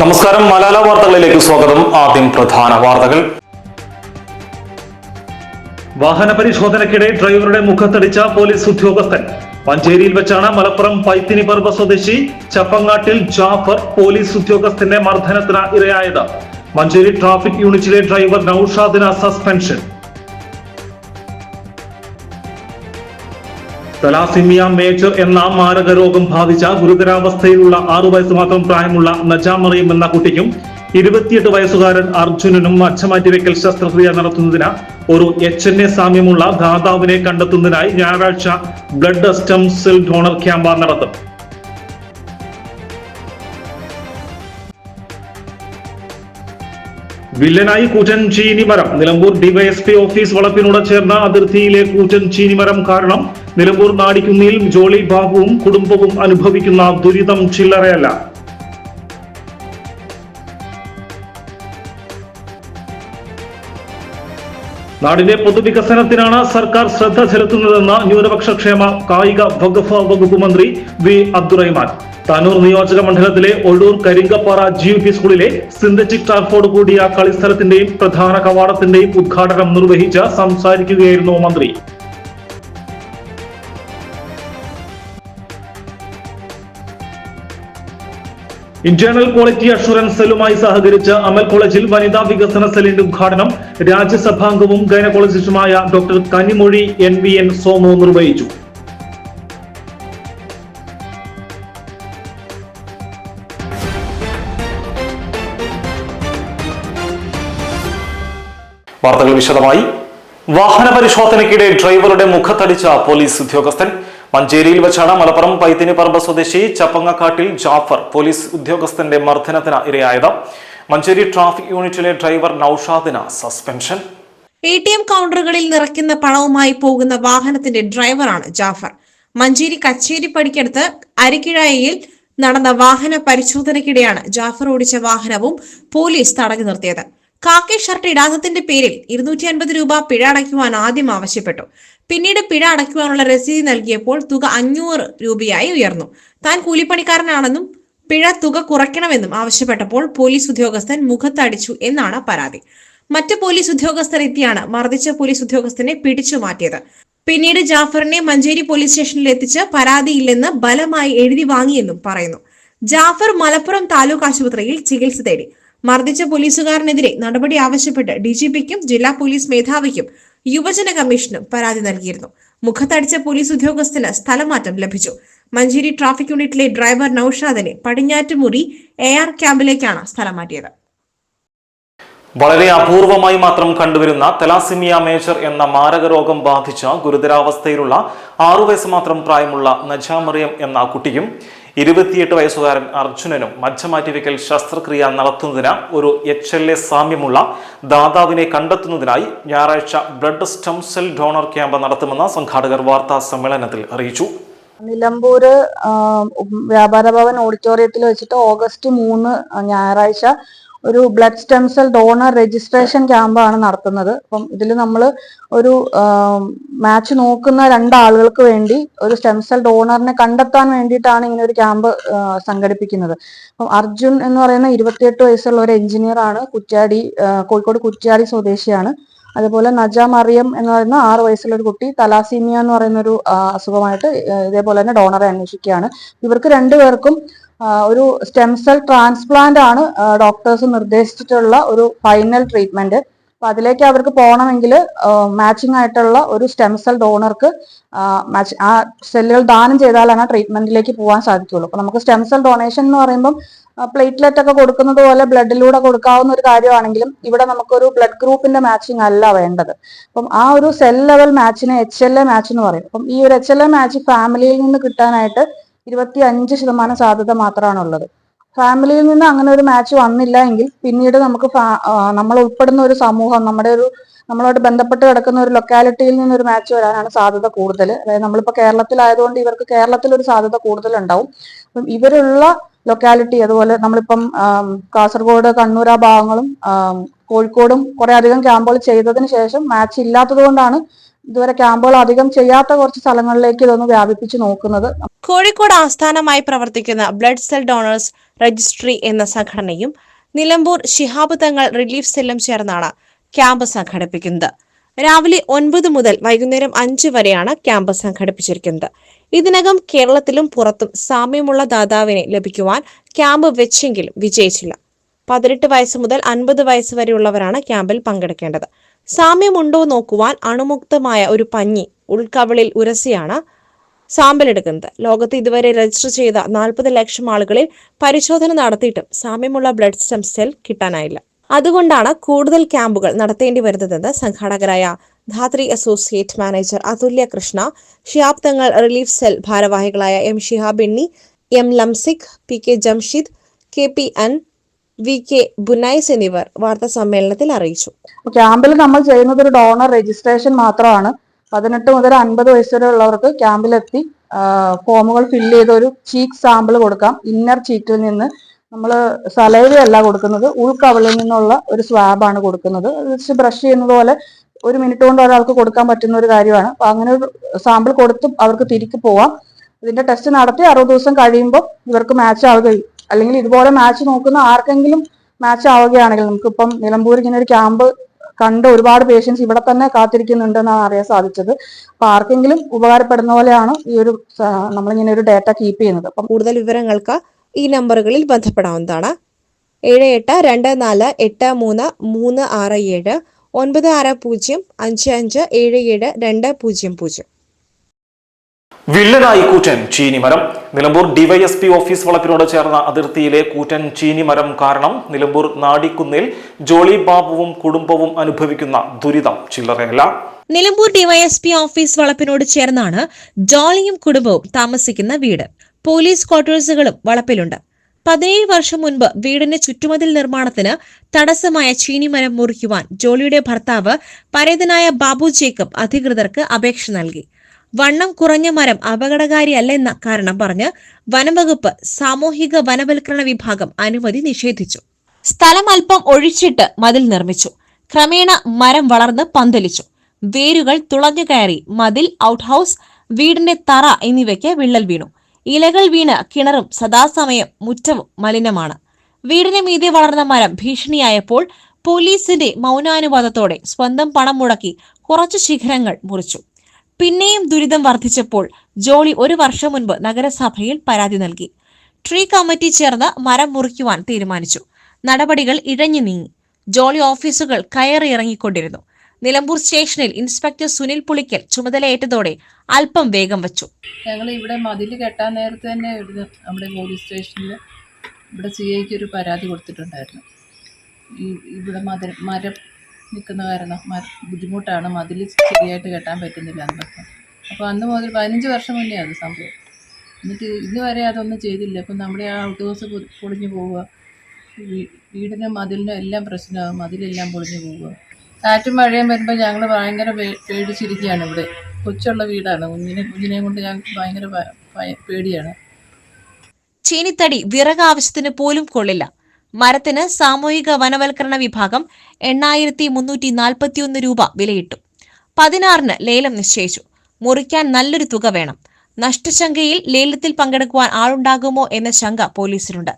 നമസ്കാരം. മലയാള വാർത്തകളിലേക്ക് സ്വാഗതം. ആദ്യം പ്രധാന വാർത്തകൾ. വാഹന പരിശോധനയ്ക്കിടെ ഡ്രൈവറുടെ മുഖത്തടിച്ച പോലീസ് ഉദ്യോഗസ്ഥൻ. പഞ്ചേരിയിൽ വെച്ചാണ് മലപ്പുറം പൈത്തിനി പർവ സ്വദേശി ചപ്പങ്ങാട്ടിൽ ജാഫർ പോലീസ് ഉദ്യോഗസ്ഥന്റെ മർദ്ദനത്തിന് ഇരയായത്. മഞ്ചേരി ട്രാഫിക് യൂണിറ്റിലെ ഡ്രൈവർ നൌഷാദിന സസ്പെൻഷൻ. തലാസിമിയ മേജർ എന്ന മാരക രോഗം ബാധിച്ച ഗുരുതരാവസ്ഥയിലുള്ള ആറു വയസ്സ് മാത്രം പ്രായമുള്ള നജാമറിയും എന്ന കുട്ടിക്കും ഇരുപത്തിയെട്ട് വയസ്സുകാരൻ അർജുനനും അച്ഛമാറ്റിവെക്കൽ ശസ്ത്രക്രിയ നടത്തുന്നതിന് ഒരു എച്ച് എൻ എ സാമ്യമുള്ള ദാതാവിനെ കണ്ടെത്തുന്നതിനായി ഞായറാഴ്ച blood stem cell donor camp നടത്തും. വില്ലനായി കൂറ്റൻ ചീനിമരം നിലമ്പൂർ ഡിവൈഎസ്പി ഓഫീസ് വളപ്പിനോട് ചേർന്ന അതിർത്തിയിലെ കൂറ്റൻ ചീനിമരം കാരണം നിലമ്പൂർ നാടിക്കുന്നിൽ ജോളി ബാബുവും കുടുംബവും അനുഭവിക്കുന്ന ദുരിതം ചില്ലറയല്ല. നാടിന്റെ പൊതുവികസനത്തിനാണ് സർക്കാർ ശ്രദ്ധ ചെലുത്തുന്നതെന്ന് ന്യൂനപക്ഷ ക്ഷേമ കായിക വകുപ്പ് മന്ത്രി വി അബ്ദുറഹിമാൻ. താനൂർ നിയോജക മണ്ഡലത്തിലെ Ozhur Karinkappara G U P സ്കൂളിലെ സിന്തറ്റിക് ടർഫോട് കൂടിയ കളിസ്ഥലത്തിന്റെയും പ്രധാന കവാടത്തിന്റെയും ഉദ്ഘാടനം നിർവഹിച്ച് സംസാരിക്കുകയായിരുന്നു മന്ത്രി. ഇന്റേണൽ ക്വാളിറ്റി അഷുറൻസ് സെല്ലുമായി സഹകരിച്ച് അമൽ കോളേജിൽ വനിതാ വികസന സെല്ലിന്റെ ഉദ്ഘാടനം രാജ്യസഭാംഗവും ഗൈനക്കോളജിസ്റ്റുമായ doctor Kanimozhi N V N Somu നിർവഹിച്ചു. വാർത്തകൾ വിശദമായി. വാഹന പരിശോധനയ്ക്കിടെ ഡ്രൈവറുടെ മുഖത്തടിച്ച പോലീസ് ഉദ്യോഗസ്ഥൻ. മഞ്ചേരിയിൽ വെച്ചാണ് മലപ്പുറം പൈത്തിനിപ്പറമ്പ് സ്വദേശി ചപ്പങ്ങക്കാട്ടിൽ ജാഫർ പോലീസ് ഉദ്യോഗസ്ഥന്റെ മർദ്ദനത്തിന് ഇരയായത്. മഞ്ചേരി ട്രാഫിക് യൂണിറ്റിലെ ഡ്രൈവർ നൌഷാദിന് സസ്പെൻഷൻ. എ ടി എം കൗണ്ടറുകളിൽ നിറയ്ക്കുന്ന പണവുമായി പോകുന്ന വാഹനത്തിന്റെ ഡ്രൈവറാണ് ജാഫർ. മഞ്ചേരി കച്ചേരി പടിക്കടുത്ത് അരിക്കിഴയിൽ നടന്ന വാഹന പരിശോധനയ്ക്കിടെയാണ് ജാഫർ ഓടിച്ച വാഹനവും പോലീസ് തടഞ്ഞു നിർത്തിയത്. കാക്കി ഷർട്ട് ഇടാത്തതിന്റെ പേരിൽ ഇരുന്നൂറ്റി അൻപത് രൂപ പിഴ അടയ്ക്കുവാൻ ആദ്യം ആവശ്യപ്പെട്ടു. പിന്നീട് പിഴ അടയ്ക്കുവാനുള്ള രസീത് നൽകിയപ്പോൾ തുക അഞ്ഞൂറ് രൂപയായി ഉയർന്നു. താൻ കൂലിപ്പണിക്കാരനാണെന്നും പിഴ തുക കുറയ്ക്കണമെന്നും ആവശ്യപ്പെട്ടപ്പോൾ പോലീസ് ഉദ്യോഗസ്ഥൻ മുഖത്തടിച്ചു എന്നാണ് പരാതി. മറ്റ് പോലീസ് ഉദ്യോഗസ്ഥർ എത്തിയാണ് മർദ്ദിച്ച പോലീസ് ഉദ്യോഗസ്ഥനെ പിടിച്ചു മാറ്റിയത്. പിന്നീട് ജാഫറിനെ മഞ്ചേരി പോലീസ് സ്റ്റേഷനിൽ എത്തിച്ച് പരാതിയില്ലെന്ന് ബലമായി എഴുതി വാങ്ങിയെന്നും പറയുന്നു. ജാഫർ മലപ്പുറം താലൂക്ക് ആശുപത്രിയിൽ ചികിത്സ തേടി. മർദ്ദിച്ച പോലീസുകാരനെതിരെ നടപടി ആവശ്യപ്പെട്ട് ഡിജിപിക്കും ജില്ലാ പോലീസ് മേധാവിക്കും യുവജന കമ്മീഷനും പരാതി നൽകിയിരുന്നു. മുഖത്തടിച്ച പോലീസ് ഉദ്യോഗസ്ഥന് സ്ഥലമാറ്റം ലഭിച്ചു. മഞ്ചേരി ട്രാഫിക് യൂണിറ്റിലെ ഡ്രൈവർ നൌഷാദിനെ പടിഞ്ഞാറ്റുമുറി എ ആർ ക്യാമ്പിലേക്കാണ് സ്ഥലം മാറ്റിയത് വളരെ അപൂർവമായി മാത്രം കണ്ടുവരുന്ന തെലാസിമിയ മേജർ എന്ന മാരക രോഗം ബാധിച്ച ഗുരുതരാവസ്ഥയിലുള്ള ആറു വയസ്സ് മാത്രം പ്രായമുള്ള നജാമറിയം എന്ന കുട്ടിയും ഇരുപത്തിയെട്ട് വയസ്സുകാരൻ അർജുനനും മജ്ജമാറ്റിവെക്കൽ ശസ്ത്രക്രിയ നടത്തുന്നതിന് ഒരു എച്ച് എൽ എ സാമ്യമുള്ള ദാതാവിനെ കണ്ടെത്തുന്നതിനായി ഞായറാഴ്ച blood stem cell donor camp നടത്തുമെന്ന് സംഘാടകർ വാർത്താ സമ്മേളനത്തിൽ അറിയിച്ചു. നിലമ്പൂർ വ്യാപാര ഭവൻ ഓഡിറ്റോറിയത്തിൽ വെച്ചിട്ട് ഓഗസ്റ്റ് മൂന്ന് ഞായറാഴ്ച ഒരു blood stem cell donor registration ക്യാമ്പാണ് നടത്തുന്നത്. അപ്പം ഇതിൽ നമ്മൾ ഒരു മാച്ച് നോക്കുന്ന രണ്ടാളുകൾക്ക് വേണ്ടി ഒരു സ്റ്റെം സെൽ ഡോണറിനെ കണ്ടെത്താൻ വേണ്ടിയിട്ടാണ് ഇങ്ങനെ ഒരു ക്യാമ്പ് സംഘടിപ്പിക്കുന്നത്. അപ്പം അർജുൻ എന്ന് പറയുന്ന ഇരുപത്തിയെട്ട് വയസ്സുള്ള ഒരു എഞ്ചിനീയർ ആണ് കുറ്റ്യാടി കോഴിക്കോട് കുറ്റ്യാടി സ്വദേശിയാണ്. അതുപോലെ നജ മറിയം എന്ന് പറയുന്ന ആറ് വയസ്സുള്ള ഒരു കുട്ടി തലാസീമിയ എന്ന് പറയുന്ന ഒരു അസുഖമായിട്ട് ഇതേപോലെ തന്നെ ഡോണറെ അന്വേഷിക്കുകയാണ്. ഇവർക്ക് രണ്ടുപേർക്കും ഒരു സ്റ്റെം സെൽ ട്രാൻസ്പ്ലാന്റ് ആണ് ഡോക്ടേഴ്സ് നിർദ്ദേശിച്ചിട്ടുള്ള ഒരു ഫൈനൽ ട്രീറ്റ്മെന്റ് അപ്പൊ അതിലേക്ക് അവർക്ക് പോകണമെങ്കിൽ മാച്ചിങ് ആയിട്ടുള്ള ഒരു സ്റ്റെം സെൽ ഡോണർക്ക് ആ സെല്ലുകൾ ദാനം ചെയ്താലാണ് ട്രീറ്റ്മെന്റിലേക്ക് പോകാൻ സാധിക്കുള്ളൂ അപ്പൊ നമുക്ക് സ്റ്റെം സെൽ ഡൊണേഷൻ എന്ന് പറയുമ്പം പ്ലേറ്റ്ലെറ്റ് ഒക്കെ കൊടുക്കുന്നത് പോലെ ബ്ലഡിലൂടെ കൊടുക്കാവുന്ന ഒരു കാര്യമാണെങ്കിലും ഇവിടെ നമുക്കൊരു ബ്ലഡ് ഗ്രൂപ്പിന്റെ മാച്ചിങ് അല്ല വേണ്ടത്. അപ്പം ആ ഒരു സെൽ ലെവൽ മാച്ചിനെ എച്ച് എൽ എ മാച്ച് എന്ന് പറയും. അപ്പം ഈ ഒരു എച്ച് എൽ എ മാച്ച് ഫാമിലിയിൽ നിന്ന് കിട്ടാനായിട്ട് ഇരുപത്തി അഞ്ച് ശതമാനം സാധ്യത മാത്രമാണ് ഉള്ളത് ഫാമിലിയിൽ നിന്ന് അങ്ങനെ ഒരു മാച്ച് വന്നില്ല എങ്കിൽ പിന്നീട് നമുക്ക് നമ്മൾ ഉൾപ്പെടുന്ന ഒരു സമൂഹം നമ്മുടെ ഒരു നമ്മളോട് ബന്ധപ്പെട്ട് കിടക്കുന്ന ഒരു ലൊക്കാലിറ്റിയിൽ നിന്ന് ഒരു മാച്ച് വരാനാണ് സാധ്യത കൂടുതൽ. അതായത് നമ്മളിപ്പോൾ കേരളത്തിലായതുകൊണ്ട് ഇവർക്ക് കേരളത്തിൽ ഒരു സാധ്യത കൂടുതൽ ഉണ്ടാവും അപ്പം ഇവരുള്ള ലൊക്കാലിറ്റി അതുപോലെ നമ്മളിപ്പം കാസർഗോഡ് കണ്ണൂർ ആ ഭാഗങ്ങളും കോഴിക്കോടും കുറെ അധികം ക്യാമ്പുകൾ ചെയ്തതിന് ശേഷം മാച്ച് ഇല്ലാത്തത് കൊണ്ടാണ് ഇതുവരെ ക്യാമ്പുകൾ അധികം ചെയ്യാത്ത കുറച്ച് സ്ഥലങ്ങളിലേക്ക് ഇതൊന്ന് വ്യാപിപ്പിച്ച് നോക്കുന്നത്. കോഴിക്കോട് ആസ്ഥാനമായി പ്രവർത്തിക്കുന്ന ബ്ലഡ് സെൽ ഡോണേഴ്സ് രജിസ്ട്രി എന്ന സംഘടനയും നിലമ്പൂർ ശിഹാബ് തങ്ങൾ റിലീഫ് സെല്ലും ചേർന്നാണ് ക്യാമ്പ് സംഘടിപ്പിക്കുന്നത്. രാവിലെ ഒൻപത് മുതൽ വൈകുന്നേരം അഞ്ച് വരെയാണ് ക്യാമ്പ് സംഘടിപ്പിച്ചിരിക്കുന്നത്. ഇതിനകം കേരളത്തിലും പുറത്തും സാമ്യമുള്ള ദാതാവിനെ ലഭിക്കുവാൻ ക്യാമ്പ് വെച്ചെങ്കിലും വിജയിച്ചില്ല. പതിനെട്ട് വയസ്സ് മുതൽ അൻപത് വയസ്സ് വരെയുള്ളവരാണ് ക്യാമ്പിൽ പങ്കെടുക്കേണ്ടത്. സാമ്യമുണ്ടോ നോക്കുവാൻ അണുമുക്തമായ ഒരു പഞ്ഞി ഉൾക്കവളിൽ ഉരസിയാണ് സാമ്പിൾ എടുക്കുന്നത് ലോകത്ത് ഇതുവരെ രജിസ്റ്റർ ചെയ്ത നാൽപ്പത് ലക്ഷം ആളുകളിൽ പരിശോധന നടത്തിയിട്ടും സാമ്യമുള്ള ബ്ലഡ് സ്റ്റെം സെൽ കിട്ടാനായില്ല. അതുകൊണ്ടാണ് കൂടുതൽ ക്യാമ്പുകൾ നടത്തേണ്ടി വരുന്നതെന്ന് സംഘാടകരായ Dhathri associate manager Athulya Krishna Shiyab Thangal relief cell ഭാരവാഹികളായ എം ഷിഹാബ് എണ്ണി M Lamsikh P K Jamshid K P അൻ വി കെ ബുനൈസ് എന്നിവർ വാർത്താ സമ്മേളനത്തിൽ അറിയിച്ചു. ക്യാമ്പിൽ നമ്മൾ ചെയ്യുന്നത് ഒരു ഡോണർ രജിസ്ട്രേഷൻ മാത്രമാണ്. പതിനെട്ട് മുതൽ അൻപത് വയസ്സ് വരെ ഉള്ളവർക്ക് ക്യാമ്പിലെത്തി ഫോമുകൾ ഫില്ല് ചെയ്ത് ഒരു ചീക്ക് സാമ്പിൾ കൊടുക്കാം. ഇന്നർ ചീറ്റിൽ നിന്ന് നമ്മൾ സലൈവയല്ല കൊടുക്കുന്നത് ഉൾക്കവളിൽ നിന്നുള്ള ഒരു സ്വാബാണ് കൊടുക്കുന്നത്. ബ്രഷ് ചെയ്യുന്നത് പോലെ ഒരു മിനിറ്റ് കൊണ്ട് ഒരാൾക്ക് കൊടുക്കാൻ പറ്റുന്ന ഒരു കാര്യമാണ്. അപ്പൊ അങ്ങനെ ഒരു സാമ്പിൾ കൊടുത്ത് അവർക്ക് തിരിച്ചു പോവാം. ഇതിന്റെ ടെസ്റ്റ് നടത്തി അറുപത് ദിവസം കഴിയുമ്പോൾ ഇവർക്ക് മാച്ച് ആവുകയും അല്ലെങ്കിൽ ഇതുപോലെ മാച്ച് നോക്കുന്ന ആർക്കെങ്കിലും മാച്ച് ആവുകയാണെങ്കിൽ നമുക്കിപ്പം നിലമ്പൂർ ഇങ്ങനെ ഒരു ക്യാമ്പ് കണ്ട് ഒരുപാട് പേഷ്യൻസ് ഇവിടെ തന്നെ കാത്തിരിക്കുന്നുണ്ടെന്നാണ് അറിയാൻ സാധിച്ചത്. അപ്പൊ ആർക്കെങ്കിലും ഉപകാരപ്പെടുന്ന പോലെയാണ് ഈ ഒരു നമ്മളിങ്ങനെ ഒരു ഡേറ്റ കീപ്പ് ചെയ്യുന്നത്. അപ്പം കൂടുതൽ വിവരങ്ങൾക്ക് ഈ നമ്പറുകളിൽ ബന്ധപ്പെടാവുന്നതാണ്. ഏഴ് എട്ട് രണ്ട് നാല് എട്ട് മൂന്ന് മൂന്ന് ആറ് ഏഴ് ഒൻപത് ആറ് പൂജ്യം അഞ്ച് അഞ്ച് ഏഴ് ഏഴ് രണ്ട് പൂജ്യം പൂജ്യം. വില്ലനായി കൂറ്റൻ ചീനിമരം നിലമ്പൂർ ഡിവൈഎസ്പി ഓഫീസ് വളപ്പിനോട് ചേർന്ന അതിർത്തിയിലെ കൂറ്റൻ ചീനിമരം കാരണം നിലമ്പൂർ നാടിക്കുന്നിൽ ജോളി ബാബുവും കുടുംബവും അനുഭവിക്കുന്ന ദുരിതം ചില്ലറയല്ല. നിലമ്പൂർ ഡിവൈഎസ്പി ഓഫീസ് വളപ്പിനോട് ചേർന്നാണ് ജോളിയും കുടുംബവും താമസിക്കുന്ന വീട്. പോലീസ് ക്വാർട്ടേഴ്സുകളും വളപ്പിലുണ്ട്. പതിനേഴ് വർഷം മുൻപ് വീടിന്റെ ചുറ്റുമതിൽ നിർമ്മാണത്തിന് തടസ്സമായ ചീനിമരം മുറിക്കുവാൻ ജോളിയുടെ ഭർത്താവ് പരേതനായ ബാബു ജേക്കബ് അധികൃതർക്ക് അപേക്ഷ നൽകി. വണ്ണം കുറഞ്ഞ മരം അപകടകാരിയല്ലെന്ന കാരണം പറഞ്ഞ് വനംവകുപ്പ് സാമൂഹിക വനവൽക്കരണ വിഭാഗം അനുമതി നിഷേധിച്ചു. സ്ഥലം അല്പം ഒഴിച്ചിട്ട് മതിൽ നിർമ്മിച്ചു. ക്രമേണ മരം വളർന്ന് പന്തലിച്ചു. വേരുകൾ തുളഞ്ഞു കയറി. മതിൽ ഔട്ട് ഹൗസ് വീടിന്റെ തറ എന്നിവയ്ക്ക് വിള്ളൽ വീണു. ഇലകൾ വീണ് കിണറും സദാസമയം മുറ്റവും മലിനമാണ്. വീടിന് മീതെ വളർന്ന മരം ഭീഷണിയായപ്പോൾ പോലീസിന്റെ മൗനാനുവാദത്തോടെ സ്വന്തം പണം മുടക്കി കുറച്ചു ശിഖരങ്ങൾ മുറിച്ചു. പിന്നെയും ദുരിതം വർദ്ധിച്ചപ്പോൾ ജോളി ഒരു വർഷം മുൻപ് നഗരസഭയിൽ പരാതി നൽകി. ട്രീ കമ്മിറ്റി ചേർന്ന് മരം മുറിക്കുവാൻ തീരുമാനിച്ചു. നടപടികൾ ഇഴഞ്ഞു നീങ്ങി. ജോളി ഓഫീസുകൾ കയറിയിറങ്ങിക്കൊണ്ടിരുന്നു നിലമ്പൂർ സ്റ്റേഷനിൽ ഇൻസ്പെക്ടർ സുനിൽ പുളിക്കൽ ചുമതലയേറ്റതോടെ അല്പം വേഗം വച്ചു. ഞങ്ങൾ ഇവിടെ മതിൽ കെട്ടാൻ നേരത്തെ തന്നെ ഇവിടുന്ന് നമ്മുടെ പോലീസ് സ്റ്റേഷനിൽ ഇവിടെ സി ഐക്ക് ഒരു പരാതി കൊടുത്തിട്ടുണ്ടായിരുന്നു. ഈ ഇവിടെ മതിൽ മരം നിൽക്കുന്ന കാരണം ബുദ്ധിമുട്ടാണ്. മതിൽ ശരിയായിട്ട് കെട്ടാൻ പറ്റുന്നില്ല എന്നൊക്കെ അപ്പോൾ അന്ന് മുതൽ പതിനഞ്ച് വർഷം മുന്നേ അത് സംഭവം. എന്നിട്ട് ഇന്ന് വരെ അതൊന്നും ചെയ്തില്ല. ഇപ്പം നമ്മുടെ ആ ഔട്ട് ഹൗസ് പൊളിഞ്ഞു പോവുക. വീടിനും മതിലിനും എല്ലാം പ്രശ്നമാകും. മതിലെല്ലാം പൊളിഞ്ഞു പോവുക. കാറ്റും മഴയും വരുമ്പോൾ ഞങ്ങൾ ഭയങ്കര പേടിച്ചിരിക്കുകയാണ് ഇവിടെ. കൊച്ചുള്ള വീടാണ്. കുഞ്ഞിനെ കുഞ്ഞിനെയും കൊണ്ട് ഞങ്ങൾക്ക് ഭയങ്കര പേടിയാണ്. ചീനിത്തടി വിറകാവശ്യത്തിന് പോലും കൊള്ളില്ല. മരത്തിന് സാമൂഹിക വനവൽക്കരണ വിഭാഗം എണ്ണായിരത്തി മുന്നൂറ്റി നാൽപ്പത്തിയൊന്ന് രൂപ വിലയിട്ടു. പതിനാറിന് ലേലം നിശ്ചയിച്ചു. മുറിക്കാൻ നല്ലൊരു തുക വേണം. നഷ്ടശങ്കയിൽ ലേലത്തിൽ പങ്കെടുക്കുവാൻ ആളുണ്ടാകുമോ എന്ന ശങ്ക പോലീസിനുണ്ട്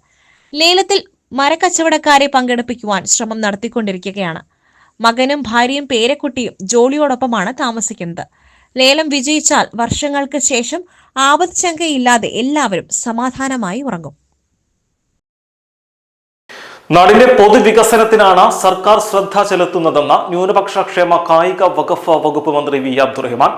ലേലത്തിൽ മരക്കച്ചവടക്കാരെ പങ്കെടുപ്പിക്കുവാൻ ശ്രമം നടത്തിക്കൊണ്ടിരിക്കുകയാണ്. മകനും ഭാര്യയും പേരക്കുട്ടിയും ജോളിയോടൊപ്പമാണ് താമസിക്കുന്നത്. ലേലം വിജയിച്ചാൽ വർഷങ്ങൾക്ക് ശേഷം ആപത് ശങ്കയില്ലാതെ എല്ലാവരും സമാധാനമായി ഉറങ്ങും. നാടിന്റെ പൊതുവികസനത്തിനാണ് സർക്കാർ ശ്രദ്ധ ചെലുത്തുന്നതെന്ന് ന്യൂനപക്ഷ ക്ഷേമ കായിക വകുപ്പ് വകുപ്പ് മന്ത്രി വി അബ്ദുറഹ്മാൻ.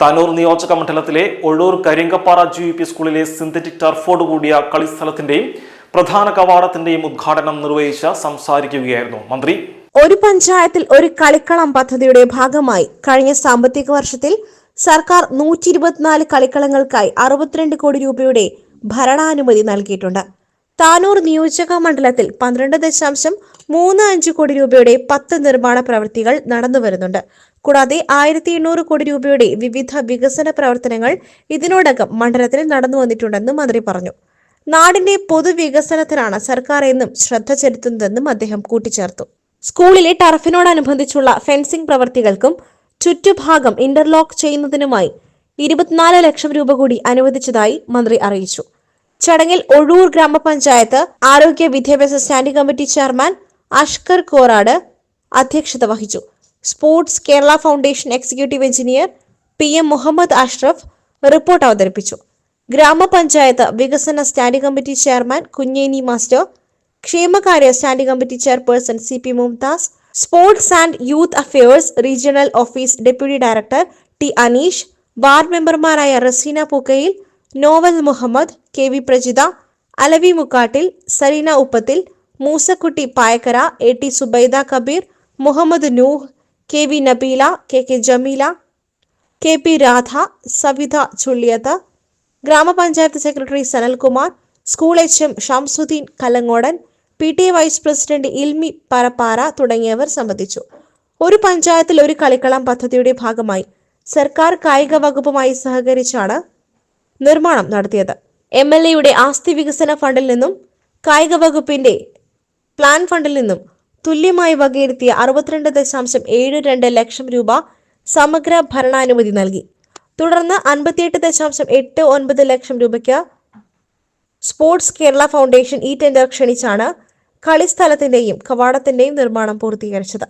താനൂർ നിയോജക മണ്ഡലത്തിലെ Ozhur Karinkappara G U P സ്കൂളിലെ സിന്തറ്റിക് ടർഫോട് കൂടിയ കളിസ്ഥലത്തിന്റെയും പ്രധാന കവാടത്തിന്റെയും ഉദ്ഘാടനം നിർവഹിച്ച് സംസാരിക്കുകയായിരുന്നു മന്ത്രി. ഒരു പഞ്ചായത്തിൽ ഒരു കളിക്കളം പദ്ധതിയുടെ ഭാഗമായി കഴിഞ്ഞ സാമ്പത്തിക വർഷത്തിൽ സർക്കാർ നൂറ്റി ഇരുപത്തിനാല് കളിക്കളങ്ങൾക്കായി അറുപത്തിരണ്ട് കോടി രൂപയുടെ ഭരണാനുമതി നൽകിയിട്ടുണ്ട്. താനൂർ നിയോജക മണ്ഡലത്തിൽ പന്ത്രണ്ട് ദശാംശം മൂന്ന് അഞ്ച് കോടി രൂപയുടെ പത്ത് നിർമ്മാണ പ്രവൃത്തികൾ നടന്നു വരുന്നുണ്ട്. കൂടാതെ ആയിരത്തി എണ്ണൂറ് കോടി രൂപയുടെ വിവിധ വികസന പ്രവർത്തനങ്ങൾ ഇതിനോടകം മണ്ഡലത്തിൽ നടന്നു വന്നിട്ടുണ്ടെന്നും മന്ത്രി പറഞ്ഞു. നാടിന്റെ പൊതുവികസനത്തിനാണ് സർക്കാർ എന്നും ശ്രദ്ധ ചെലുത്തുന്നതെന്നും അദ്ദേഹം കൂട്ടിച്ചേർത്തു. സ്കൂളിലെ ടർഫിനോടനുബന്ധിച്ചുള്ള ഫെൻസിംഗ് പ്രവർത്തികൾക്കും ചുറ്റുഭാഗം ഇന്റർലോക്ക് ചെയ്യുന്നതിനുമായി ഇരുപത്തിനാല് ലക്ഷം രൂപ കൂടി അനുവദിച്ചതായി മന്ത്രി അറിയിച്ചു. ചടങ്ങിൽ ഒഴൂർ ഗ്രാമപഞ്ചായത്ത് ആരോഗ്യ വിദ്യാഭ്യാസ standing committee chairman Ashkar Korad അധ്യക്ഷത വഹിച്ചു. Sports Kerala foundation executive engineer P M Muhammad Ashraf report അവതരിപ്പിച്ചു. ഗ്രാമപഞ്ചായത്ത് വികസന standing committee chairman Kunjeni master ക്ഷേമകാര്യ standing committee chairperson C P Mumtaz sports and youth affairs regional office deputy director T Aneesh ward മെമ്പർമാരായ Raseena Pookkayil novel Muhammad K V Prajitha Alavi Mukkattil Sareena Uppathil Moosakutty Payakkara A T Subaida Kabeer Muhammad Nooh K V Nabeela K K Jameela K P Radha Savitha Chulliyath grama panchayat secretary Sanalkumar school H M Shamsudheen Kalangodan P T A vice president Ilmi Parappara തുടങ്ങിയവർ സംബന്ധിച്ചു. ഒരു പഞ്ചായത്തിൽ ഒരു കളിക്കളം പദ്ധതിയുടെ ഭാഗമായി സർക്കാർ കായിക വകുപ്പുമായി സഹകരിച്ചാണ് നിർമ്മാണം നടത്തിയത്. എം എൽ എയുടെ ആസ്തി വികസന ഫണ്ടിൽ നിന്നും കായിക വകുപ്പിന്റെ പ്ലാൻ ഫണ്ടിൽ നിന്നും തുല്യമായി വകയിരുത്തിയ അറുപത്തിരണ്ട് ദശാംശം ഏഴ് രണ്ട് ലക്ഷം രൂപ സമഗ്ര ഭരണാനുമതി നൽകി. തുടർന്ന് അൻപത്തിയെട്ട് ദശാംശം എട്ട് ഒൻപത് ലക്ഷം രൂപയ്ക്ക് സ്പോർട്സ് കേരള ഫൗണ്ടേഷൻ ഈ ടെൻഡർ ക്ഷണിച്ചാണ് കളിസ്ഥലത്തിന്റെയും കവാടത്തിന്റെയും നിർമ്മാണം പൂർത്തീകരിച്ചത്.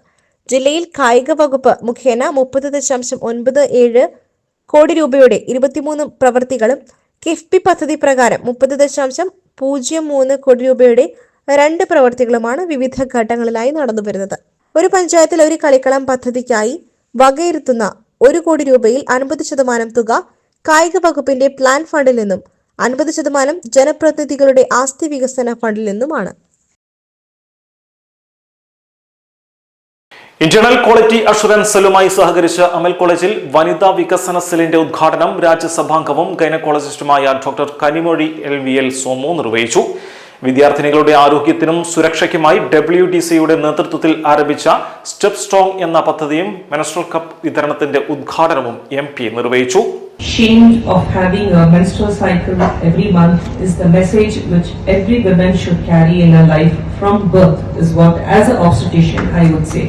ജില്ലയിൽ കായിക വകുപ്പ് മുഖേന മുപ്പത് ദശാംശം ഒൻപത് ഏഴ് കോടി രൂപയുടെ ഇരുപത്തിമൂന്ന് പ്രവൃത്തികളും കിഫ്ബി പദ്ധതി പ്രകാരം മുപ്പത് ദശാംശം പൂജ്യം മൂന്ന് കോടി രൂപയുടെ രണ്ട് പ്രവൃത്തികളുമാണ് വിവിധ ഘട്ടങ്ങളിലായി നടന്നു വരുന്നത്. ഒരു പഞ്ചായത്തിൽ ഒരു കളിക്കളം പദ്ധതിക്കായി വകയിരുത്തുന്ന ഒരു കോടി രൂപയിൽ അൻപത് ശതമാനം തുക കായിക വകുപ്പിന്റെ പ്ലാൻ ഫണ്ടിൽ നിന്നും അൻപത് ശതമാനം ജനപ്രതിനിധികളുടെ ആസ്തി വികസന ഫണ്ടിൽ നിന്നുമാണ്. ഇന്റേണൽ ക്വാളിറ്റി അഷുറൻസ് സെല്ലുമായി സഹകരിച്ച് അമൽ കോളേജിൽ വനിതാ വികസന സെല്ലിന്റെ ഉദ്ഘാടനം രാജ്യസഭാംഗവും ഗൈനക്കോളജിസ്റ്റുമായ doctor Kanimozhi L V L Somu നിർവഹിച്ചു വിദ്യാർത്ഥിനികളുടെ ആരോഗ്യത്തിനും സുരക്ഷയ്ക്കുമായി ഡബ്ല്യു ഡി സിയുടെ നേതൃത്വത്തിൽ ആരംഭിച്ച സ്റ്റെപ്പ് സ്ട്രോങ് എന്ന പദ്ധതിയും മെനസ്ട്രൽ കപ്പ് വിതരണത്തിന്റെ ഉദ്ഘാടനവും എം പി നിർവഹിച്ചു which every woman should carry in her life from birth is what as an obstetrician I would say.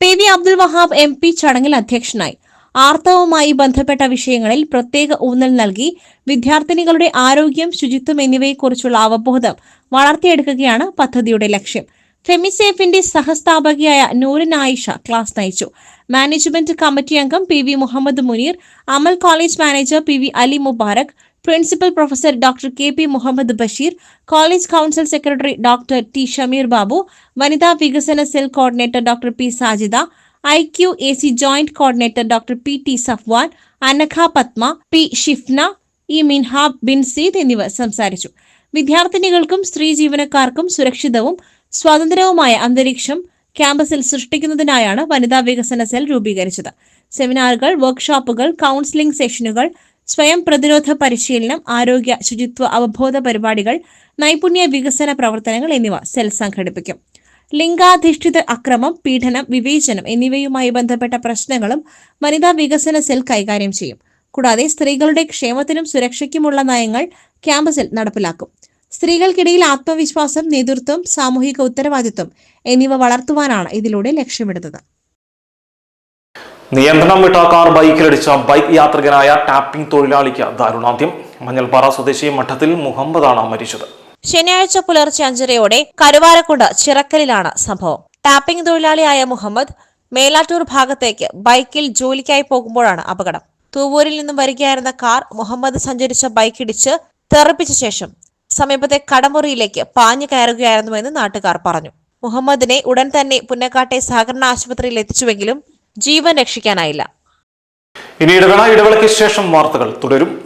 P V Abdul Wahab M P ചടങ്ങിൽ അധ്യക്ഷനായി. ആർത്തവവുമായി ബന്ധപ്പെട്ട വിഷയങ്ങളിൽ പ്രത്യേക ഊന്നൽ നൽകി വിദ്യാർത്ഥിനികളുടെ ആരോഗ്യം ശുചിത്വം എന്നിവയെക്കുറിച്ചുള്ള അവബോധം വളർത്തിയെടുക്കുകയാണ് പദ്ധതിയുടെ ലക്ഷ്യം. ഫെമിസേഫിന്റെ സഹസ്ഥാപകയായ നൂറിൻ ആയിഷ ക്ലാസ് നയിച്ചു. മാനേജ്മെന്റ് കമ്മിറ്റി അംഗം P V Muhammad Muneer Amal college manager P V Ali Mubarak principal professor doctor K P Muhammad Basheer college council secretary doctor T Shameer Babu വനിതാ വികസന cell coordinator doctor P Sajida I Q A C joint coordinator doctor P T Safwan Anagha Padma P Shifna E Minhab bin Seed എന്നിവർ സംസാരിച്ചു. വിദ്യാർത്ഥിനികൾക്കും സ്ത്രീ ജീവനക്കാർക്കും സുരക്ഷിതവും സ്വതന്ത്രവുമായ അന്തരീക്ഷം ക്യാമ്പസിൽ സൃഷ്ടിക്കുന്നതിനായാണ് വനിതാ വികസന സെൽ രൂപീകരിച്ചത്. സെമിനാറുകൾ വർക്ക്ഷോപ്പുകൾ കൗൺസിലിംഗ് സെഷനുകൾ സ്വയം പ്രതിരോധ പരിശീലനം ആരോഗ്യ ശുചിത്വ അവബോധ പരിപാടികൾ നൈപുണ്യ വികസന പ്രവർത്തനങ്ങൾ എന്നിവ സെൽ സംഘടിപ്പിക്കും. ലിംഗാധിഷ്ഠിത അക്രമം പീഡനം വിവേചനം എന്നിവയുമായി ബന്ധപ്പെട്ട പ്രശ്നങ്ങളും വനിതാ വികസന സെൽ കൈകാര്യം ചെയ്യും. കൂടാതെ സ്ത്രീകളുടെ ക്ഷേമത്തിനും സുരക്ഷയ്ക്കുമുള്ള നയങ്ങൾ ക്യാമ്പസിൽ നടപ്പിലാക്കും. സ്ത്രീകൾക്കിടയിൽ ആത്മവിശ്വാസം നേതൃത്വം സാമൂഹിക ഉത്തരവാദിത്വം എന്നിവ വളർത്തുവാനാണ് ഇതിലൂടെ ലക്ഷ്യമിടുന്നത്. നിയന്ത്രണം വിട്ട കാർ ബൈക്കിലടിച്ച ബൈക്ക് യാത്രികനായ ടാപ്പിംഗ് തൊഴിലാളിക്ക് ദാരുണാന്ത്യം. മഞ്ഞൽപ്പാറ സ്വദേശി മഠത്തിൽ മുഹമ്മദാണ് മരിച്ചത്. ശനിയാഴ്ച പുലർച്ചെ അഞ്ചരയോടെ കരുവാരക്കുണ്ട് ചിറക്കലിലാണ് സംഭവം. ടാപ്പിംഗ് തൊഴിലാളിയായ മുഹമ്മദ് മേലാറ്റൂർ ഭാഗത്തേക്ക് ബൈക്കിൽ ജോലിക്കായി പോകുമ്പോഴാണ് അപകടം. തൂവൂരിൽ നിന്നും വരികയായിരുന്ന കാർ മുഹമ്മദ് സഞ്ചരിച്ച ബൈക്ക് ഇടിച്ച് തെറിപ്പിച്ച ശേഷം സമീപത്തെ കടമുറിയിലേക്ക് പാഞ്ഞു കയറുകയായിരുന്നുവെന്ന് നാട്ടുകാർ പറഞ്ഞു. മുഹമ്മദിനെ ഉടൻ തന്നെ പുന്നക്കാട്ടെ സഹകരണ ആശുപത്രിയിൽ എത്തിച്ചുവെങ്കിലും ജീവൻ രക്ഷിക്കാനായില്ല. ഇനി ഇടവേള ഇടവേളയ്ക്ക് ശേഷം വാർത്തകൾ തുടരും.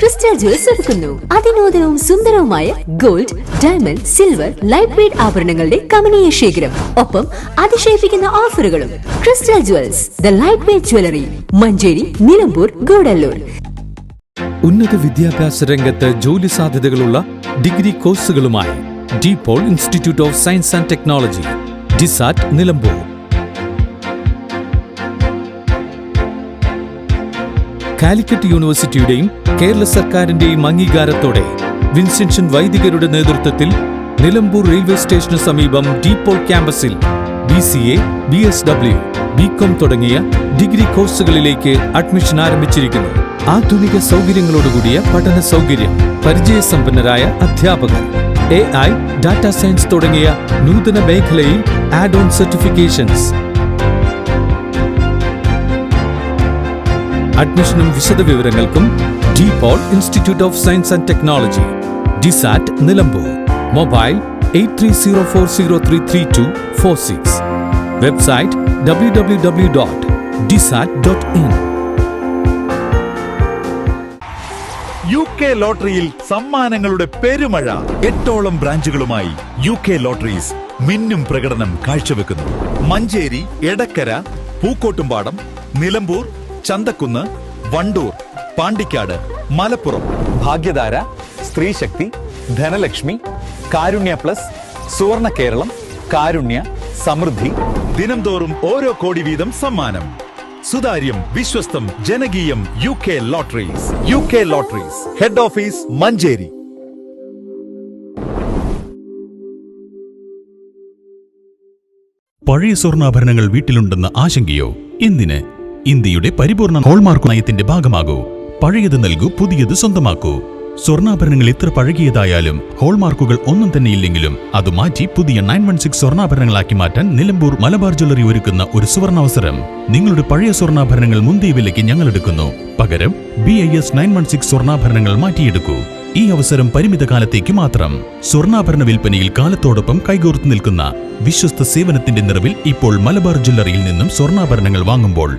crystal jewels ഒരുക്കുന്നു. അതിനൂതനവും സുന്ദരവുമായ gold diamond silver light weight ആഭരണങ്ങളുടെ കമനീയ ശേഖരം. ഒപ്പം അതിശയിപ്പിക്കുന്ന ഓഫറുകളും crystal jewels the light weight jewellery Manjeri Nilambur Gudalur. ഉന്നത വിദ്യാഭ്യാസ രംഗത്ത് ജോലി സാധ്യതകളുള്ള degree കോഴ്സുകളുമായി De Paul institute of science and technology DiSAT Nilambur. Calicut യൂണിവേഴ്സിറ്റിയുടെയും Kerala സർക്കാരിന്റെയും അംഗീകാരത്തോടെ വിൻസെൻഷൻ വൈദികരുടെ നേതൃത്വത്തിൽ നിലമ്പൂർ റെയിൽവേ സ്റ്റേഷന് സമീപം ഡീപോൾ ക്യാമ്പസിൽ B C A B S W B com തുടങ്ങിയ ഡിഗ്രി കോഴ്സുകളിലേക്ക് അഡ്മിഷൻ ആരംഭിച്ചിരിക്കുന്നു. ആധുനിക സൗകര്യങ്ങളോടുകൂടിയ പഠന സൗകര്യം പരിചയസമ്പന്നരായ അധ്യാപകർ എ ഐ ഡാറ്റ സയൻസ് തുടങ്ങിയ നൂതന മേഖലയിൽ ആഡ് ഓൺ സർട്ടിഫിക്കേഷൻസ് അഡ്മിഷനും വിശദവിവരങ്ങൾക്കും De Paul institute of science and technology DiSAT Nilambur. Mobile eight three zero four zero three three two four six website W W W dot DiSAT dot in U K ലോട്ടറിയിൽ സമ്മാനങ്ങളുടെ പെരുമഴ എട്ടോളം ബ്രാഞ്ചുകളുമായി U K lotteries മിന്നും പ്രകടനം കാഴ്ചവെക്കുന്നു. Manjeri Edakkara Pookkottumpadam Nilambur Chanthakkunnu Wandoor Pandikkad Malappuram Bhagyadhara Sthree Sakthi Dhanalakshmi Karunya plus Suvarna Keralam Karunya Samrudhi. ദിനംതോറും ഓരോ കോടി വീതം സമ്മാനം. സുതാര്യം വിശ്വസ്തം ജനകീയം U K lotteries. U K lotteries. Head office Manjeri. പഴയ സ്വർണാഭരണങ്ങൾ വീട്ടിലുണ്ടെന്ന ആശങ്കയോ? എന്തിന്? ഇന്ത്യയുടെ പരിപൂർണ ഹോൾമാർക്ക് നയത്തിന്റെ ഭാഗമാകൂ. പഴയത് നൽകൂ പുതിയത് സ്വന്തമാക്കൂ. സ്വർണാഭരണങ്ങൾ എത്ര പഴകിയതായാലും ഹോൾമാർക്കുകൾ ഒന്നും തന്നെയില്ലെങ്കിലും അത് മാറ്റി പുതിയ നയൻ വൺ സിക്സ് സ്വർണാഭരണങ്ങളാക്കി മാറ്റാൻ നിലമ്പൂർ മലബാർ ജ്വല്ലറി ഒരുക്കുന്ന ഒരു സുവർണാവസരം. നിങ്ങളുടെ പഴയ സ്വർണാഭരണങ്ങൾ മുന്തിയ വിലയ്ക്ക് ഞങ്ങൾ എടുക്കുന്നു പകരം B I S nine one six സ്വർണാഭരണങ്ങൾ മാറ്റിയെടുക്കൂ. ഈ അവസരം പരിമിത കാലത്തേക്ക് മാത്രം. സ്വർണാഭരണ വിൽപ്പനയിൽ കാലത്തോടൊപ്പം കൈകോർത്ത് നിൽക്കുന്ന വിശ്വസ്ത സേവനത്തിന്റെ നിറവിൽ ഇപ്പോൾ മലബാർ ജ്വല്ലറിയിൽ നിന്നും സ്വർണാഭരണങ്ങൾ വാങ്ങുമ്പോൾ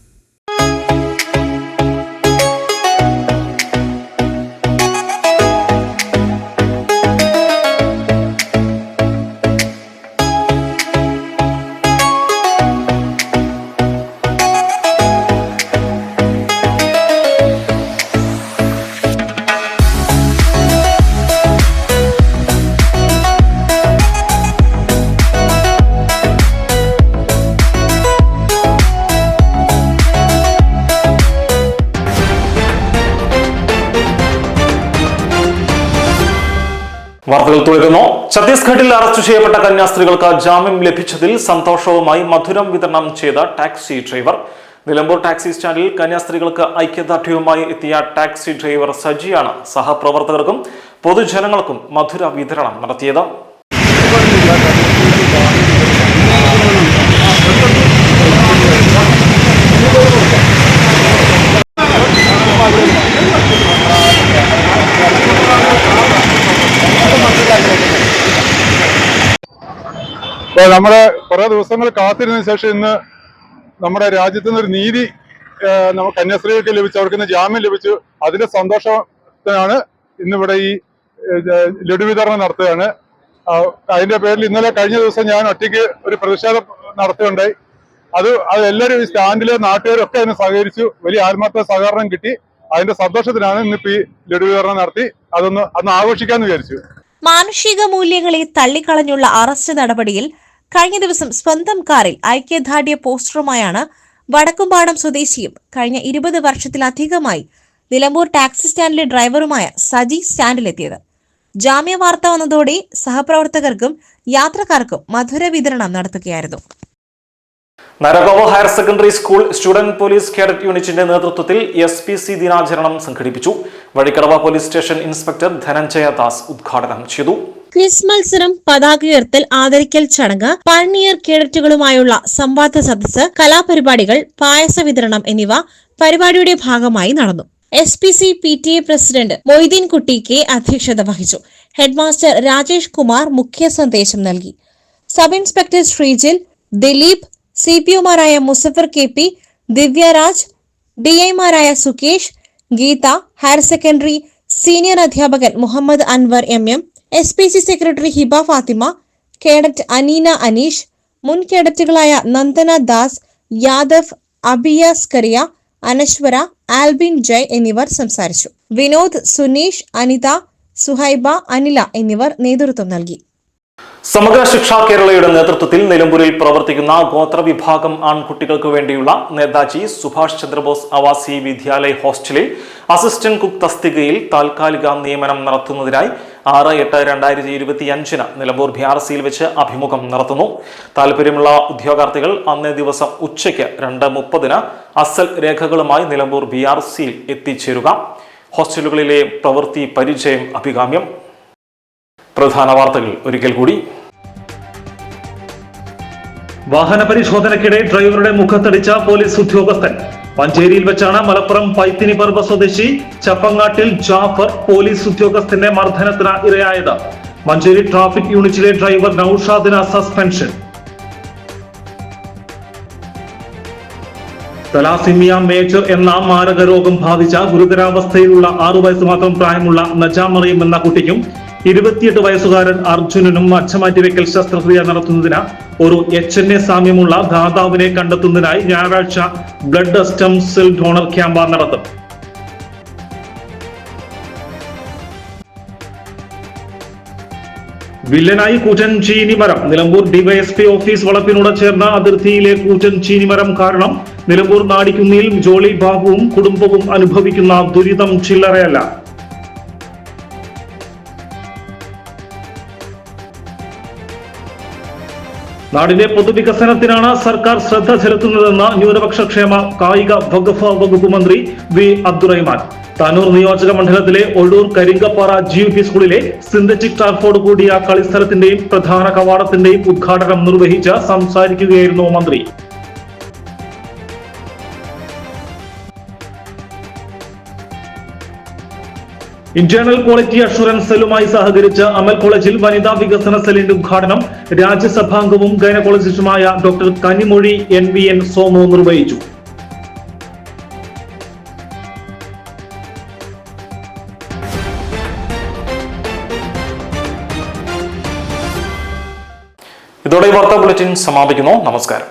ഛത്തീസ്ഗഡിൽ അറസ്റ്റ് ചെയ്യപ്പെട്ട കന്യാസ്ത്രീകൾക്ക് ജാമ്യം ലഭിച്ചതിൽ സന്തോഷവുമായി മധുരം വിതരണം ചെയ്ത ടാക്സി ഡ്രൈവർ. നിലമ്പൂർ ടാക്സി സ്റ്റാൻഡിൽ കന്യാസ്ത്രീകൾക്ക് ഐക്യദാർഢ്യവുമായി എത്തിയ ടാക്സി ഡ്രൈവർ സജിയാണ് സഹപ്രവർത്തകർക്കും പൊതുജനങ്ങൾക്കും മധുര വിതരണം നടത്തിയത്. അപ്പോൾ നമ്മൾ കുറേ ദിവസങ്ങൾ കാത്തിരുന്ന ശേഷം ഇന്ന് നമ്മുടെ രാജ്യത്ത് നിന്നൊരു നീതി നമുക്ക് കന്യാസ്ത്രീകൾക്ക് ലഭിച്ചു. അവർക്ക് ഇന്ന് ജാമ്യം ലഭിച്ചു. അതിന്റെ സന്തോഷത്തിനാണ് ഇന്നിവിടെ ഈ ലഡു വിതരണം നടത്തുകയാണ്. അതിന്റെ പേരിൽ ഇന്നലെ കഴിഞ്ഞ ദിവസം ഞാൻ ഒറ്റയ്ക്ക് ഒരു പ്രതിഷേധം നടത്തുകയുണ്ടായി. അത് അത് എല്ലാവരും ഈ സ്റ്റാൻഡിലെ നാട്ടുകാരും ഒക്കെ അതിന് സഹകരിച്ചു. വലിയ ആത്മാർത്ഥ സഹകരണം കിട്ടി. അതിന്റെ സന്തോഷത്തിനാണ് ഇന്നിപ്പോ ഈ ലഡു വിതരണം നടത്തി. അതൊന്ന് അന്ന് ആഘോഷിക്കാന്ന് വിചാരിച്ചു. മാനുഷിക മൂല്യങ്ങളെ തള്ളിക്കളഞ്ഞുള്ള അറസ്റ്റ് നടപടിയിൽ കഴിഞ്ഞ ദിവസം സ്വന്തം കാറിൽ ഐക്യദാർഢ്യ പോസ്റ്ററുമായാണ് വടക്കുംപാടം സ്വദേശിയും കഴിഞ്ഞ ഇരുപത് വർഷത്തിലധികമായി നിലമ്പൂർ ടാക്സി സ്റ്റാൻഡിലെ ഡ്രൈവറുമായ സജി സ്റ്റാൻഡിലെത്തിയത്. ജാമ്യ വാർത്ത വന്നതോടെ സഹപ്രവർത്തകർക്കും യാത്രക്കാർക്കും മധുര വിതരണം നടത്തുകയായിരുന്നു. നരകോവ higher secondary school student police cadet യൂണിറ്റിന്റെ നേതൃത്വത്തിൽ എസ് പി സി ദിനാചരണം സംഘടിപ്പിച്ചു. Vazhikkadavu police station inspector Dhananjaya Das ഉദ്ഘാടനം ചെയ്തു. ക്വിസ് മത്സരം പതാക ഉയർത്തൽ ആദരിക്കൽ ചടങ്ങ് പഴനിയർ കേഡറ്റുകളുമായുള്ള സംവാദ സദസ്സ് കലാപരിപാടികൾ പായസ വിതരണം എന്നിവ പരിപാടിയുടെ ഭാഗമായി നടന്നു. S P C P T A president Moideen Kutty K അധ്യക്ഷത വഹിച്ചു. ഹെഡ്മാസ്റ്റർ രാജേഷ് കുമാർ മുഖ്യ സന്ദേശം നൽകി. Sub inspector Sreejil Dileep C P ഒമാരായ Muzaffar K P Divyaraj D ഐമാരായ Sukesh Geetha higher secondary senior അധ്യാപകൻ Muhammad Anwar M M S P C secretary Hiba Fathima cadet Aneena Aneesh മുൻ കേഡറ്റുകളായ നന്ദന ദാസ് യാദവ് അബിയ സ്കറിയ അനശ്വര ആൽബിൻ ജയ് എന്നിവർ സംസാരിച്ചു. വിനോദ് സുനീഷ് അനിത സുഹൈബ അനില എന്നിവർ നേതൃത്വം നൽകി. സമഗ്ര ശിക്ഷ കേരളയുടെ നേതൃത്വത്തിൽ നിലമ്പൂരിൽ പ്രവർത്തിക്കുന്ന ഗോത്രവിഭാഗം ആൺകുട്ടികൾക്ക് വേണ്ടിയുള്ള നേതാജി സുഭാഷ് ചന്ദ്രബോസ് ആവാസി വിദ്യാലയ ഹോസ്റ്റലിൽ അസിസ്റ്റന്റ് കുക്ക് തസ്തികയിൽ താൽക്കാലിക നിയമനം നടത്തുന്നതിനായി ആറ് എട്ട് രണ്ടായിരത്തി ഇരുപത്തി അഞ്ചിന് നിലമ്പൂർ ബി ആർ സിയിൽ വെച്ച് അഭിമുഖം നടത്തുന്നു. താല്പര്യമുള്ള ഉദ്യോഗാർത്ഥികൾ അന്നേ ദിവസം ഉച്ചയ്ക്ക് രണ്ട് മുപ്പതിന് അസൽ രേഖകളുമായി നിലമ്പൂർ ബി ആർ സിയിൽ എത്തിച്ചേരുക. ഹോസ്റ്റലുകളിലെ പ്രവൃത്തി പരിചയം അഭികാമ്യം. പ്രധാന വാർത്തകൾ ഒരിക്കൽ കൂടി. വാഹന പരിശോധനയ്ക്കിടെ ഡ്രൈവറുടെ മുഖത്തടിച്ച പോലീസ് ഉദ്യോഗസ്ഥൻ. മഞ്ചേരിയിൽ വെച്ചാണ് മലപ്പുറം പൈത്തിനി പർവ സ്വദേശി ചപ്പങ്ങാട്ടിൽ ജാഫർ പോലീസ് ഉദ്യോഗസ്ഥന്റെ മർദ്ദനത്തിന് ഇരയായത്. മഞ്ചേരി ട്രാഫിക് യൂണിറ്റിലെ ഡ്രൈവർ നൌഷാദിന സസ്പെൻഷൻ. തലാസിമിയ മേജർ എന്ന മാരക രോഗം ബാധിച്ച ഗുരുതരാവസ്ഥയിലുള്ള ആറു വയസ്സ് മാത്രം പ്രായമുള്ള നജാമറിയം എന്ന കുട്ടിക്കും ഇരുപത്തിയെട്ട് വയസ്സുകാരൻ അർജുനനും അച്ഛമാറ്റിവെക്കൽ ശസ്ത്രക്രിയ നടത്തുന്നതിന് ഒരു എച്ച് എൻ എ സാമ്യമുള്ള ദാതാവിനെ കണ്ടെത്തുന്നതിനായി ഞായറാഴ്ച blood stem cell donor camp നടത്തും. വില്ലനായി കൂറ്റൻ ചീനിമരം നിലമ്പൂർ ഡിവൈഎസ്പി ഓഫീസ് വളപ്പിനോട് ചേർന്ന അതിർത്തിയിലെ കൂറ്റൻ ചീനിമരം കാരണം നിലമ്പൂർ നാടിക്കുന്നിൽ ജോളി ബാബുവും കുടുംബവും അനുഭവിക്കുന്ന ദുരിതം ചില്ലറയല്ല. നാടിന്റെ പൊതുവികസനത്തിനാണ് സർക്കാർ ശ്രദ്ധ ചെലുത്തുന്നതെന്ന് ന്യൂനപക്ഷ ക്ഷേമ കായിക വകുപ്പ് വകുപ്പ് മന്ത്രി വി അബ്ദുറഹിമാൻ. താനൂർ നിയോജക മണ്ഡലത്തിലെ Ozhur Karinkappara G U P സ്കൂളിലെ സിന്തറ്റിക് ടർഫോട് കൂടിയ കളിസ്ഥലത്തിന്റെയും പ്രധാന കവാടത്തിന്റെയും ഉദ്ഘാടനം നിർവഹിച്ച് സംസാരിക്കുകയായിരുന്നു മന്ത്രി. ഇന്റേണൽ ക്വാളിറ്റി അഷുറൻസ് സെല്ലുമായി സഹകരിച്ച് അമൽ കോളേജിൽ വനിതാ വികസന സെല്ലിന്റെ ഉദ്ഘാടനം രാജ്യസഭാംഗവും ഗൈനക്കോളജിസ്റ്റുമായ doctor Kanimozhi N V N Somu നിർവഹിച്ചു. ഇതോടെ ഈ വാർത്താ ബുള്ളറ്റിൻ സമാപിക്കുന്നു. നമസ്കാരം.